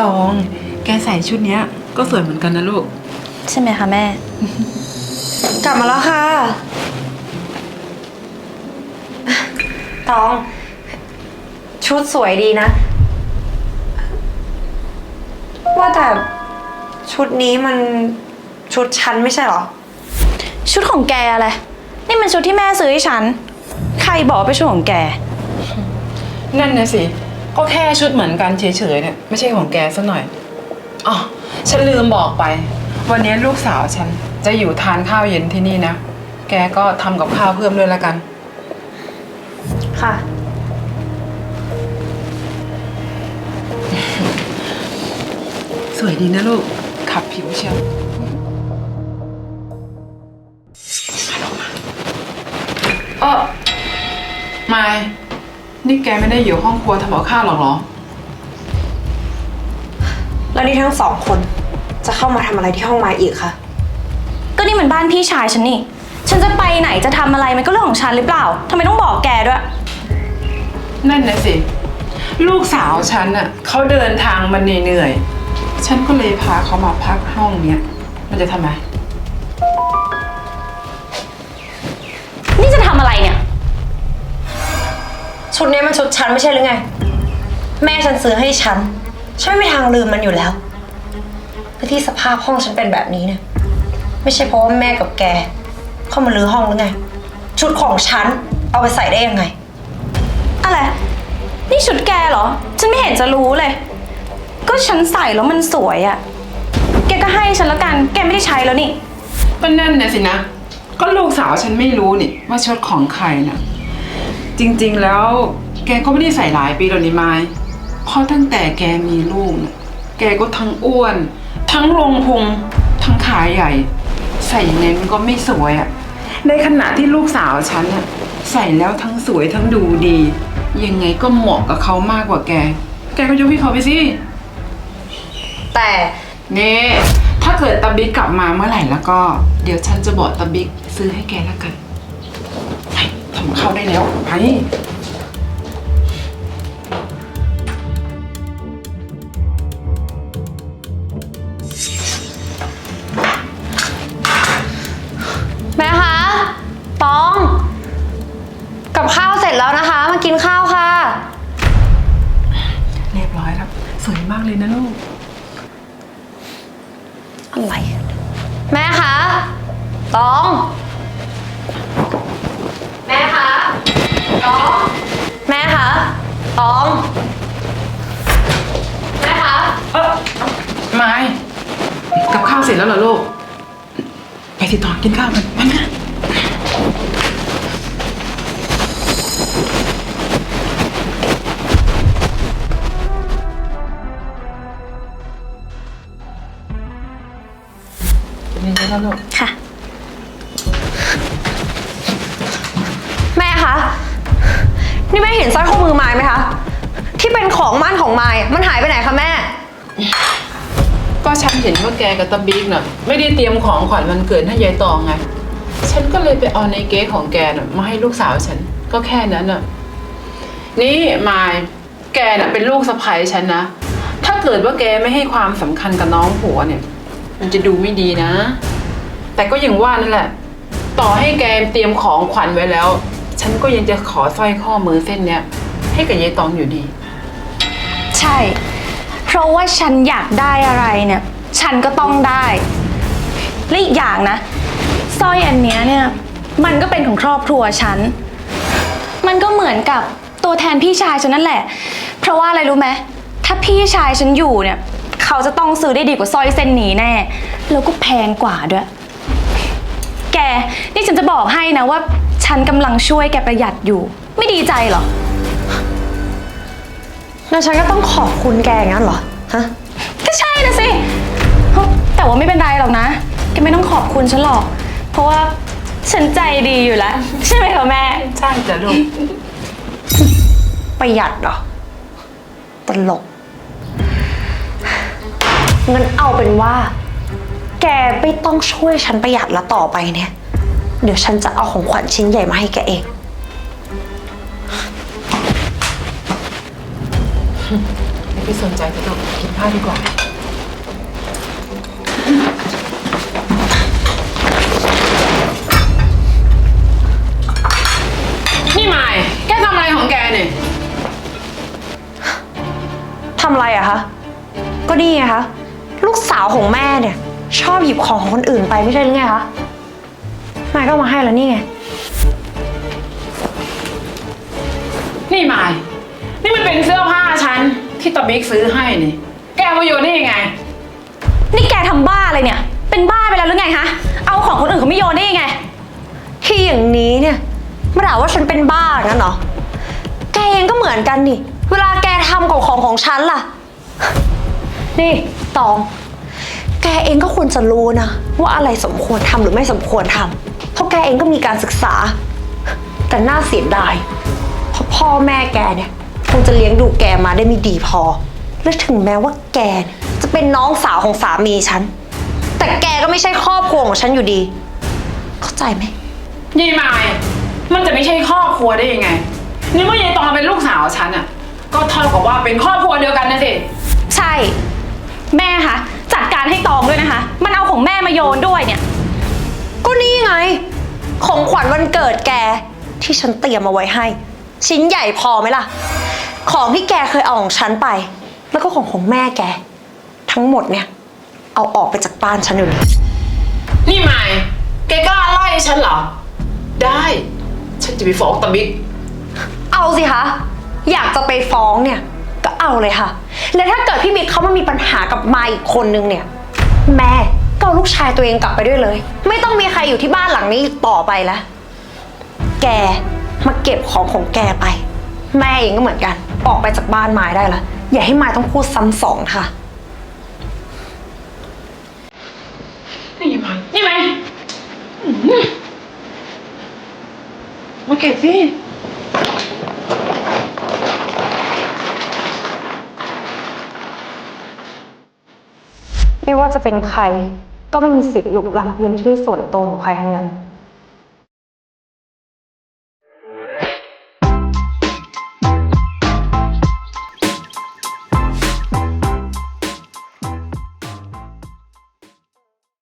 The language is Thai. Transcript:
ตอง แกใส่ชุดเนี้ย ก็สวยเหมือนกันนะลูก ใช่ไหมคะแม่ กลับมาแล้วค่ะ ตอง ชุดสวยดีนะ ว่าแต่ชุดนี้มันชุดฉันไม่ใช่เหรอ ชุดของแกอะไร นี่มันชุดที่แม่ซื้อให้ฉัน ใครบอกว่าเป็นชุดของแก นั่นนะสิ ก็แค่ชุดเหมือนกันเฉยๆเนี่ยไม่ใช่ของแกซะหน่อยอ๋อฉันลืมบอกไป วันนี้ลูกสาวฉันจะอยู่ทานข้าวเย็นที่นี่นะ แกก็ทำกับข้าวเพิ่มด้วยละกัน ค่ะ สวยดีนะลูกขับผิวเชียว นี่แกไม่ได้อยู่ห้องครัวทำกับข้าวหรอกเหรอ แล้วนี่ทั้งสองคนจะเข้ามาทำอะไรที่ห้องไม้อีกคะ ก็นี่มันบ้านพี่ชายฉันนี่ ฉันจะไปไหนจะทำอะไรมันก็เรื่องของฉันหรือเปล่าทำไมต้องบอกแกด้วย นั่นนะสิ ลูกสาวฉันน่ะเขาเดินทางมาเหนื่อยๆฉันก็เลยพาเขามาพักห้องเนี้ย มันจะทำไม นี่จะทำอะไรเนี่ย ชุดนี้มันชุดฉันไม่ใช่หรือไง แม่ฉันซื้อให้ฉัน ฉันไม่มีทางลืมมันอยู่แล้วและที่สภาพห้องฉันเป็นแบบนี้เนี่ย ไม่ใช่เพราะว่าแม่กับแก เข้ามาลื้อห้องหรือไง ชุดของฉันเอาไปใส่ได้ยังไง อะไร นี่ชุดแกเหรอ ฉันไม่เห็นจะรู้เลย ก็ฉันใส่แล้วมันสวยอะแกก็ให้ฉันแล้วกัน แกไม่ได้ใช้แล้วนี่ ก็นั่นนะสินะ ก็ลูกสาวฉันไม่รู้นี่ว่าชุดของใครน่ะ จริงๆแล้ว แกก็ไม่ได้ใส่หลายปีแล้วนี่ไม้เพราะตั้งแต่แกมีลูกน่ะแกก็ทั้งอ้วน ทั้งลงพุงทั้งขาใหญ่ ใส่ยังไงมันก็ไม่สวยอะ่ะในขณะที่ลูกสาวฉันน่ะใส่แล้วทั้งสวยทั้งดูดี ยังไงก็เหมาะกับเขามากกว่าแก แกก็ยกให้เขาไปสิแต่นี่ ถ้าเกิดตาบิ๊กกลับมาเมื่อไหร่แล้วก็ เดี๋ยวฉันจะบอกตาบิ๊กซื้อให้แกแล้วกันไป ทำข้าวได้แล้วไปแม่คะตอง กับข้าวเสร็จแล้วนะคะ มากินข้าวค่ะ เรียบร้อยแล้วสวยมากเลยนะลูก อะไร แม่คะตอง แม่คะ ตอง แม่คะตอง แม่คะ เออไม้กับข้าวเสร็จแล้วเหรอลูก ไปติดต่อกินข้าวกันมานะนี่แล้วลูก ค่ะ แม่คะ นี่แม่เห็นสร้อยข้อมือไม้ไหมคะ ที่เป็นของมั่นของไม้มันหายไปไหนคะแม่ ก็ฉันเห็นว่าแกกับตาบิ๊กน่ะไม่ได้เตรียมของขวัญวันเกิดให้ยายตองไง ฉันก็เลยไปเอาในเก๊ของแกน่ะมาให้ลูกสาวฉันก็แค่นั้นน่ะ นี่มายแกน่ะเป็นลูกสะใภ้ฉันนะ ถ้าเกิดว่าแกไม่ให้ความสำคัญกับน้องผัวเนี่ย มันจะดูไม่ดีนะ แต่ก็อย่างว่านั่นแหละ ต่อให้แกเตรียมของขวัญไว้แล้ว ฉันก็ยังจะขอสร้อยข้อมือเส้นเนี้ยให้กับยายตองอยู่ดี ใช่ เพราะว่าฉันอยากได้อะไรเนี่ย ฉันก็ต้องได้และอีกอย่างนะสร้อยอันเนี้ยเนี่ย มันก็เป็นของครอบครัวฉัน มันก็เหมือนกับตัวแทนพี่ชายฉันนั่นแหละ เพราะว่าอะไรรู้ไหม ถ้าพี่ชายฉันอยู่เนี่ย เขาจะต้องซื้อได้ดีกว่าสร้อยเส้นนี้แน่ แล้วก็แพงกว่าด้วย แก นี่ฉันจะบอกให้นะว่า ฉันกำลังช่วยแกประหยัดอยู่ ไม่ดีใจเหรอ แล้วฉันก็ต้องขอบคุณแกอย่างนั้นเหรอ ฮะ ก็ใช่นะสิเฮ้ยแต่ว่าไม่เป็นไรหรอกนะ แกไม่ต้องขอบคุณฉันหรอก เพราะว่าฉันใจดีอยู่แล้ว ใช่ไหมคะแม่ ใช่จ้ะลูก ประหยัดเหรอ ตลก งั้นเอาเป็นว่า แกไม่ต้องช่วยฉันประหยัดละต่อไปเนี่ย เดี๋ยวฉันจะเอาของขวัญชิ้นใหญ่มาให้แกเอง ไม่เป็นไปสนใจจะต้องกินข้าวดีกว่า นี่มายแกทำอะไรของแกเนี่ย ทำอะไรอะคะ ก็นี่ไงคะ ลูกสาวของแม่เนี่ย ชอบหยิบของของคนอื่นไปไม่ใช่หรือไงคะ แม่ก็เอามาให้แล้วนี่ไง นี่มาย นี่มันเป็นเสื้อผ้าฉันที่ตาบิ๊กซื้อให้นี่ แกเอามาโยนได้ยังไง นี่แกทำบ้าอะไรเนี่ย เป็นบ้าไปแล้วหรือไงฮะ เอาของคนอื่นเขาไม่โยนได้ยังไง ที่อย่างนี้เนี่ยมาด่าว่าฉันเป็นบ้างั้นเหรอ แกเองก็เหมือนกันนี่ เวลาแกทำกับของของฉันล่ะ นี่ตอง แกเองก็ควรจะรู้นะ ว่าอะไรสมควรทำหรือไม่สมควรทำเพราะ แกเองก็มีการศึกษา แต่น่าเสียดายเพราะพ่อแม่แกเนี่ยคงจะเลี้ยงดูแกมาได้ไม่ดีพอ และถึงแม้ว่าแกเนี่ยจะเป็นน้องสาวของสามีฉัน แต่แกก็ไม่ใช่ครอบครัวของฉันอยู่ดี เข้าใจไหมนี่มาย มันจะไม่ใช่ครอบครัวได้ยังไง นี่เมื่อยายตองเป็นลูกสาวฉันอะ ก็เท่ากับว่าเป็นครอบครัวเดียวกันนะสิ ใช่ แม่คะจัดการให้ตองด้วยนะคะ มันเอาของแม่มาโยนด้วยเนี่ย ก็นี่ไง ของขวัญวันเกิดแก ที่ฉันเตรียมเอาไว้ให้ ชิ้นใหญ่พอไหมล่ะ ของที่แกเคยเอาของฉันไป แล้วก็ของของแม่แก ทั้งหมดเนี่ย เอาออกไปจากบ้านฉันอยู่นี้นี่มายแกกล้าไล่ฉันเหรอ ได้ ฉันจะไปฟ้องตาบิ๊กเอาสิคะ อยากจะไปฟ้องเนี่ย ก็เอาเลยค่ะ และถ้าเกิดพี่บิ๊กเขามามีปัญหากับมายอีกคนนึงเนี่ย แม่ ก็เอาลูกชายตัวเองกลับไปด้วยเลย ไม่ต้องมีใครอยู่ที่บ้านหลังนี้อีกต่อไปแล้ว แกมาเก็บของของแกไป แม่เองก็เหมือนกัน ออกไปจากบ้านมายได้ละอย่าให้มายต้องพูดซ้ำสองค่ะ นี่มายนี่มายอื้อหือมาเก็บสิ ไม่ว่าจะเป็นใคร ก็ไม่มีสิทธิ์ลุกล้ำพื้นที่ส่วนตัวของใครทั้งนั้น